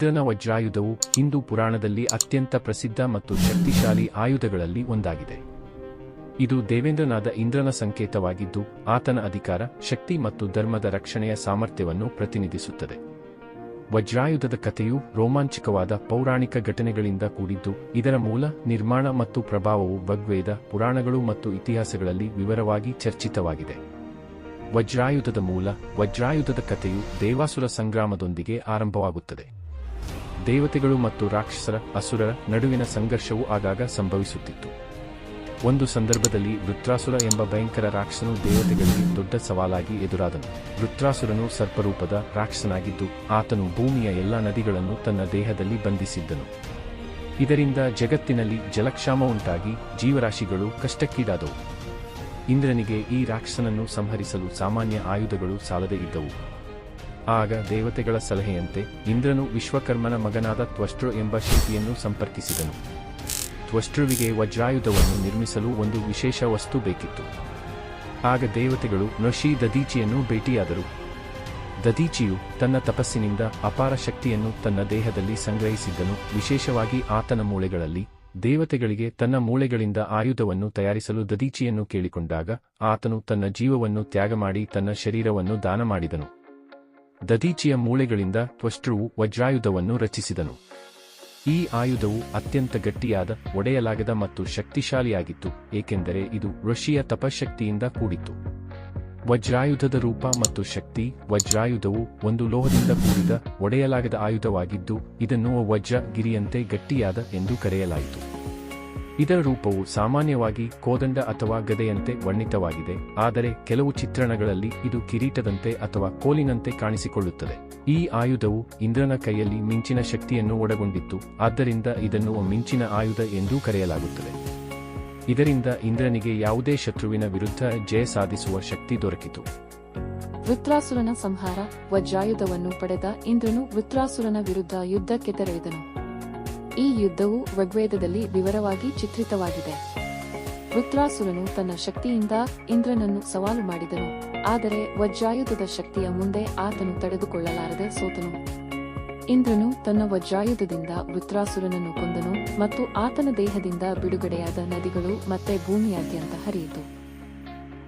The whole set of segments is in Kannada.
ಇಂದ್ರನ ವಜ್ರಾಯುಧವು ಹಿಂದೂ ಪುರಾಣದಲ್ಲಿ ಅತ್ಯಂತ ಪ್ರಸಿದ್ಧ ಮತ್ತು ಶಕ್ತಿಶಾಲಿ ಆಯುಧಗಳಲ್ಲಿ ಒಂದಾಗಿದೆ. ಇದು ದೇವೇಂದ್ರನಾದ ಇಂದ್ರನ ಸಂಕೇತವಾಗಿದ್ದು, ಆತನ ಅಧಿಕಾರ, ಶಕ್ತಿ ಮತ್ತು ಧರ್ಮದ ರಕ್ಷಣೆಯ ಸಾಮರ್ಥ್ಯವನ್ನು ಪ್ರತಿನಿಧಿಸುತ್ತದೆ. ವಜ್ರಾಯುಧದ ಕಥೆಯು ರೋಮಾಂಚಕವಾದ ಪೌರಾಣಿಕ ಘಟನೆಗಳಿಂದ ಕೂಡಿದ್ದು, ಇದರ ಮೂಲ, ನಿರ್ಮಾಣ ಮತ್ತು ಪ್ರಭಾವವು ಭಗ್ವೇದ, ಪುರಾಣಗಳು ಮತ್ತು ಇತಿಹಾಸಗಳಲ್ಲಿ ವಿವರವಾಗಿ ಚರ್ಚಿತವಾಗಿದೆ. ವಜ್ರಾಯುಧದ ಮೂಲ, ವಜ್ರಾಯುಧದ ಕಥೆಯು ದೇವಾಸುರ ಸಂಗ್ರಾಮದೊಂದಿಗೆ ಆರಂಭವಾಗುತ್ತದೆ. ದೇವತೆಗಳು ಮತ್ತು ರಾಕ್ಷಸರ, ಅಸುರರ ನಡುವಿನ ಸಂಘರ್ಷವು ಆಗಾಗ ಸಂಭವಿಸುತ್ತಿತ್ತು. ಒಂದು ಸಂದರ್ಭದಲ್ಲಿ ವೃತ್ರಾಸುರ ಎಂಬ ಭಯಂಕರ ರಾಕ್ಷಸನು ದೇವತೆಗಳಿಗೆ ದೊಡ್ಡ ಸವಾಲಾಗಿ ಎದುರಾದನು. ವೃತ್ರಾಸುರನು ಸರ್ಪರೂಪದ ರಾಕ್ಷಸನಾಗಿದ್ದು, ಆತನು ಭೂಮಿಯ ಎಲ್ಲಾ ನದಿಗಳನ್ನು ತನ್ನ ದೇಹದಲ್ಲಿ ಬಂಧಿಸಿದ್ದನು. ಇದರಿಂದ ಜಗತ್ತಿನಲ್ಲಿ ಜಲಕ್ಷಾಮ ಉಂಟಾಗಿ ಜೀವರಾಶಿಗಳು ಕಷ್ಟಕ್ಕೀಡಾದವು. ಇಂದ್ರನಿಗೆ ಈ ರಾಕ್ಷಸನನ್ನು ಸಂಹರಿಸಲು ಸಾಮಾನ್ಯ ಆಯುಧಗಳು ಸಾಲದೇ ಇದ್ದವು. ಆಗ ದೇವತೆಗಳ ಸಲಹೆಯಂತೆ ಇಂದ್ರನು ವಿಶ್ವಕರ್ಮನ ಮಗನಾದ ತ್ವಷ್ಟೃ ಎಂಬ ಶಿಲ್ಪಿಯನ್ನು ಸಂಪರ್ಕಿಸಿದನು. ತ್ವಷ್ಟೃವಿಗೆ ವಜ್ರಾಯುಧವನ್ನು ನಿರ್ಮಿಸಲು ಒಂದು ವಿಶೇಷ ವಸ್ತು ಬೇಕಿತ್ತು. ಆಗ ದೇವತೆಗಳು ನಶಿ ದದೀಚಿಯನ್ನು ಭೇಟಿಯಾದರು. ದದೀಚಿಯು ತನ್ನ ತಪಸ್ಸಿನಿಂದ ಅಪಾರ ಶಕ್ತಿಯನ್ನು ತನ್ನ ದೇಹದಲ್ಲಿ ಸಂಗ್ರಹಿಸಿದ್ದನು. ವಿಶೇಷವಾಗಿ ಆತನ ಮೂಳೆಗಳಲ್ಲಿ ದೇವತೆಗಳಿಗೆ ತನ್ನ ಮೂಳೆಗಳಿಂದ ಆಯುಧವನ್ನು ತಯಾರಿಸಲು ದದೀಚಿಯನ್ನು ಕೇಳಿಕೊಂಡಾಗ ಆತನು ತನ್ನ ಜೀವವನ್ನು ತ್ಯಾಗ ಮಾಡಿ ತನ್ನ ಶರೀರವನ್ನು ದಾನ ಮಾಡಿದನು ದದೀಚಿಯ ಮೂಳೆಗಳಿಂದ ತ್ವಷ್ಟೃವು ವಜ್ರಾಯುಧವನ್ನು ರಚಿಸಿದನು. ಈ ಆಯುಧವು ಅತ್ಯಂತ ಗಟ್ಟಿಯಾದ, ಒಡೆಯಲಾಗದ ಮತ್ತು ಶಕ್ತಿಶಾಲಿಯಾಗಿತ್ತು, ಏಕೆಂದರೆ ಇದು ಋಷಿಯ ತಪಶಕ್ತಿಯಿಂದ ಕೂಡಿತ್ತು. ವಜ್ರಾಯುಧದ ರೂಪ ಮತ್ತು ಶಕ್ತಿ, ವಜ್ರಾಯುಧವು ಒಂದು ಲೋಹದಿಂದ ಕೂಡಿದ, ಒಡೆಯಲಾಗದ ಆಯುಧವಾಗಿದ್ದು, ಇದನ್ನು ವಜ್ರ ಗಿರಿಯಂತೆ ಗಟ್ಟಿಯಾದ ಎಂದು ಕರೆಯಲಾಯಿತು. ಇದರ ರೂಪವು ಸಾಮಾನ್ಯವಾಗಿ ಕೋದಂಡ ಅಥವಾ ಗದೆಯಂತೆ ವರ್ಣಿತವಾಗಿದೆ, ಆದರೆ ಕೆಲವು ಚಿತ್ರಣಗಳಲ್ಲಿ ಇದು ಕಿರೀಟದಂತೆ ಅಥವಾ ಕೋಲಿನಂತೆ ಕಾಣಿಸಿಕೊಳ್ಳುತ್ತದೆ. ಈ ಆಯುಧವು ಇಂದ್ರನ ಕೈಯಲ್ಲಿ ಮಿಂಚಿನ ಶಕ್ತಿಯನ್ನು ಒಳಗೊಂಡಿತ್ತು, ಆದ್ದರಿಂದ ಇದನ್ನು ಮಿಂಚಿನ ಆಯುಧ ಎಂದೂ ಕರೆಯಲಾಗುತ್ತದೆ. ಇದರಿಂದ ಇಂದ್ರನಿಗೆ ಯಾವುದೇ ಶತ್ರುವಿನ ವಿರುದ್ಧ ಜಯ ಸಾಧಿಸುವ ಶಕ್ತಿ ದೊರಕಿತು. ವೃತ್ರಾಸುರನ ಸಂಹಾರ, ವಜ್ರಾಯುಧವನ್ನು ಪಡೆದ ಇಂದ್ರನು ವೃತ್ರಾಸುರನ ವಿರುದ್ಧ ಯುದ್ಧಕ್ಕೆ ತೆರಳಿದನು. ಈ ಯುದ್ಧವು ಋಗ್ವೇದದಲ್ಲಿ ವಿವರವಾಗಿ ಚಿತ್ರಿತವಾಗಿದೆ. ವೃತ್ರಾಸುರನು ತನ್ನ ಶಕ್ತಿಯಿಂದ ಇಂದ್ರನನ್ನು ಸವಾಲು ಮಾಡಿದನು. ಆದರೆ ವಜ್ರಾಯುಧದ ಶಕ್ತಿಯ ಮುಂದೆ ಆತನು ತಡೆದುಕೊಳ್ಳಲಾರದೆ ಸೋತನು. ಇಂದ್ರನು ತನ್ನ ವಜ್ರಾಯುಧದಿಂದ ವೃತ್ರಾಸುರನನ್ನು ಕೊಂದನು ಮತ್ತು ಆತನ ದೇಹದಿಂದ ಬಿಡುಗಡೆಯಾದ ನದಿಗಳು ಮತ್ತೆ ಭೂಮಿಯಾದ್ಯಂತ ಹರಿಯಿತು.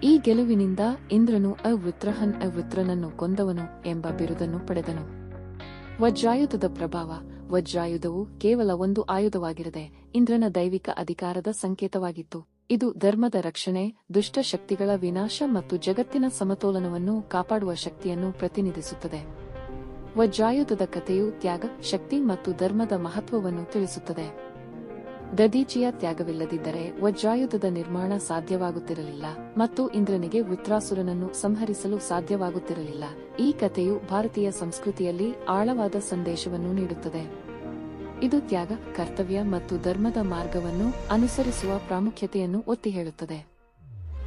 ಈ ಗೆಲುವಿನಿಂದ ಇಂದ್ರನು ಅವೃತ್ರಹನ್ ಅವೃತ್ರನನ್ನು ಕೊಂದವನು ಎಂಬ ಬಿರುದನ್ನು ಪಡೆದನು. ವಜ್ರಾಯುಧದ ಪ್ರಭಾವ ವಜ್ರಾಯುಧವು ಕೇವಲ ಒಂದು ಆಯುಧವಾಗಿರದೆ ಇಂದ್ರನ ದೈವಿಕ ಅಧಿಕಾರದ ಸಂಕೇತವಾಗಿತ್ತು. ಇದು ಧರ್ಮದ ರಕ್ಷಣೆ, ದುಷ್ಟ ಶಕ್ತಿಗಳ ವಿನಾಶ ಮತ್ತು ಜಗತ್ತಿನ ಸಮತೋಲನವನ್ನು ಕಾಪಾಡುವ ಶಕ್ತಿಯನ್ನು ಪ್ರತಿನಿಧಿಸುತ್ತದೆ. ವಜ್ರಾಯುಧದ ಕಥೆಯು ತ್ಯಾಗ, ಶಕ್ತಿ ಮತ್ತು ಧರ್ಮದ ಮಹತ್ವವನ್ನು ತಿಳಿಸುತ್ತದೆ. ದದೀಚಿಯ ತ್ಯಾಗವಿಲ್ಲದಿದ್ದರೆ ವಜ್ರಾಯುಧದ ನಿರ್ಮಾಣ ಸಾಧ್ಯವಾಗುತ್ತಿರಲಿಲ್ಲ ಮತ್ತು ಇಂದ್ರನಿಗೆ ವೃತ್ರಾಸುರನನ್ನು ಸಂಹರಿಸಲು ಸಾಧ್ಯವಾಗುತ್ತಿರಲಿಲ್ಲ. ಈ ಕಥೆಯು ಭಾರತೀಯ ಸಂಸ್ಕೃತಿಯಲ್ಲಿ ಆಳವಾದ ಸಂದೇಶವನ್ನು ನೀಡುತ್ತದೆ. ಇದು ತ್ಯಾಗ, ಕರ್ತವ್ಯ ಮತ್ತು ಧರ್ಮದ ಮಾರ್ಗವನ್ನು ಅನುಸರಿಸುವ ಪ್ರಾಮುಖ್ಯತೆಯನ್ನು ಒತ್ತಿ ಹೇಳುತ್ತದೆ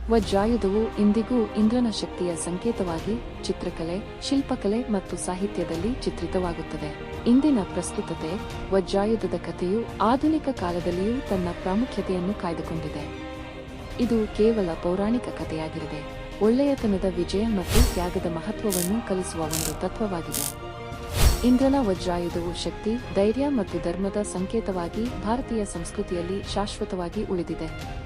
ವಜ್ರಾಯುಧವು ಇಂದಿಗೂ ಇಂದ್ರನ ಶಕ್ತಿಯ ಸಂಕೇತವಾಗಿ ಚಿತ್ರಕಲೆ, ಶಿಲ್ಪಕಲೆ ಮತ್ತು ಸಾಹಿತ್ಯದಲ್ಲಿ ಚಿತ್ರಿತವಾಗುತ್ತದೆ. ಇಂದಿನ ಪ್ರಸ್ತುತತೆ ವಜ್ರಾಯುಧದ ಕಥೆಯು ಆಧುನಿಕ ಕಾಲದಲ್ಲಿಯೂ ತನ್ನ ಪ್ರಾಮುಖ್ಯತೆಯನ್ನು ಕಾಯ್ದುಕೊಂಡಿದೆ. ಇದು ಕೇವಲ ಪೌರಾಣಿಕ ಕಥೆಯಾಗಿರದೆ ಒಳ್ಳೆಯತನದ ವಿಜಯ ಮತ್ತು ತ್ಯಾಗದ ಮಹತ್ವವನ್ನು ಕಲಿಸುವ ಒಂದು ತತ್ವವಾಗಿದೆ. ಇಂದ್ರನ ವಜ್ರಾಯುಧವು ಶಕ್ತಿ, ಧೈರ್ಯ ಮತ್ತು ಧರ್ಮದ ಸಂಕೇತವಾಗಿ ಭಾರತೀಯ ಸಂಸ್ಕೃತಿಯಲ್ಲಿ ಶಾಶ್ವತವಾಗಿ ಉಳಿದಿದೆ.